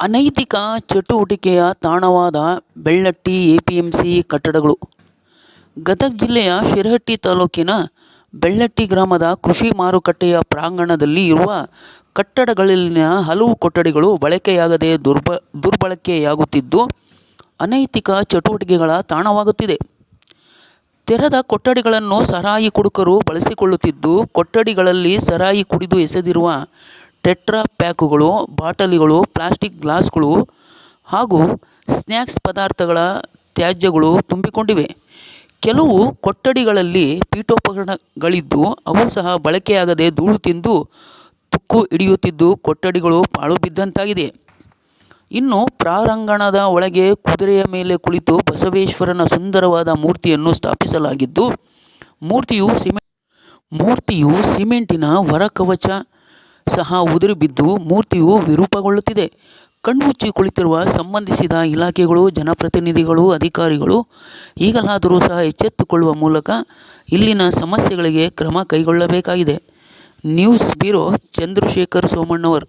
ಅನೈತಿಕ ಚಟುವಟಿಕೆಯ ತಾಣವಾದ ಬೆಳ್ಳಟ್ಟಿ, ಎಪಿಎಂಸಿ ಕಟ್ಟಡಗಳು. ಗದಗ ಜಿಲ್ಲೆಯ ಶಿರಹಟ್ಟಿ ತಾಲೂಕಿನ ಬೆಳ್ಳಟ್ಟಿ ಗ್ರಾಮದ ಕೃಷಿ ಮಾರುಕಟ್ಟೆಯ ಪ್ರಾಂಗಣದಲ್ಲಿ ಇರುವ ಕಟ್ಟಡಗಳಲ್ಲಿನ ಹಲವು ಕೊಠಡಿಗಳು ಬಳಕೆಯಾಗದೆ ದುರ್ಬ, ದುರ್ಬಳಕೆಯಾಗುತ್ತಿದ್ದು ಅನೈತಿಕ ಚಟುವಟಿಕೆಗಳ ತಾಣವಾಗುತ್ತಿದೆ. ತೆರೆದ ಕೊಠಡಿಗಳನ್ನು ಸರಾಯಿ ಕುಡುಕರು ಬಳಸಿಕೊಳ್ಳುತ್ತಿದ್ದು, ಕೊಠಡಿಗಳಲ್ಲಿ ಸರಾಯಿ ಕುಡಿದು ಎಸೆದಿರುವ ಟೆಟ್ರಾ ಪ್ಯಾಕುಗಳು, ಬಾಟಲಿಗಳು, ಪ್ಲಾಸ್ಟಿಕ್ ಗ್ಲಾಸ್ಗಳು ಹಾಗೂ ಸ್ನ್ಯಾಕ್ಸ್ ಪದಾರ್ಥಗಳ ತ್ಯಾಜ್ಯಗಳು ತುಂಬಿಕೊಂಡಿವೆ. ಕೆಲವು ಕೊಠಡಿಗಳಲ್ಲಿ ಪೀಠೋಪಕರಣಗಳಿದ್ದು, ಅವು ಸಹ ಬಳಕೆಯಾಗದೆ ಧೂಳು ತಿಂದು ತುಕ್ಕು ಹಿಡಿಯುತ್ತಿದ್ದು ಕೊಠಡಿಗಳು ಪಾಳು ಬಿದ್ದಂತಾಗಿದೆ. ಇನ್ನು ಪ್ರಾರಂಗಣದ ಒಳಗೆ ಕುದುರೆಯ ಮೇಲೆ ಕುಳಿತು ಬಸವೇಶ್ವರನ ಸುಂದರವಾದ ಮೂರ್ತಿಯನ್ನು ಸ್ಥಾಪಿಸಲಾಗಿದ್ದು, ಮೂರ್ತಿಯು ಸಿಮೆ, ಮೂರ್ತಿಯು ಸಿಮೆಂಟಿನ ಹೊರಕವಚ ಸಹ ಉದುರಿ ಬಿದ್ದು ಮೂರ್ತಿಯು ವಿರೂಪಗೊಳ್ಳುತ್ತಿದೆ. ಕಣ್ಮುಚ್ಚಿ ಕುಳಿತಿರುವ ಸಂಬಂಧಿಸಿದ ಇಲಾಖೆಗಳು, ಜನಪ್ರತಿನಿಧಿಗಳು, ಅಧಿಕಾರಿಗಳು ಈಗಲಾದರೂ ಸಹ ಎಚ್ಚೆತ್ತುಕೊಳ್ಳುವ ಮೂಲಕ ಇಲ್ಲಿನ ಸಮಸ್ಯೆಗಳಿಗೆ ಕ್ರಮ ಕೈಗೊಳ್ಳಬೇಕಾಗಿದೆ. News bureau Chandrashekhar Somannavar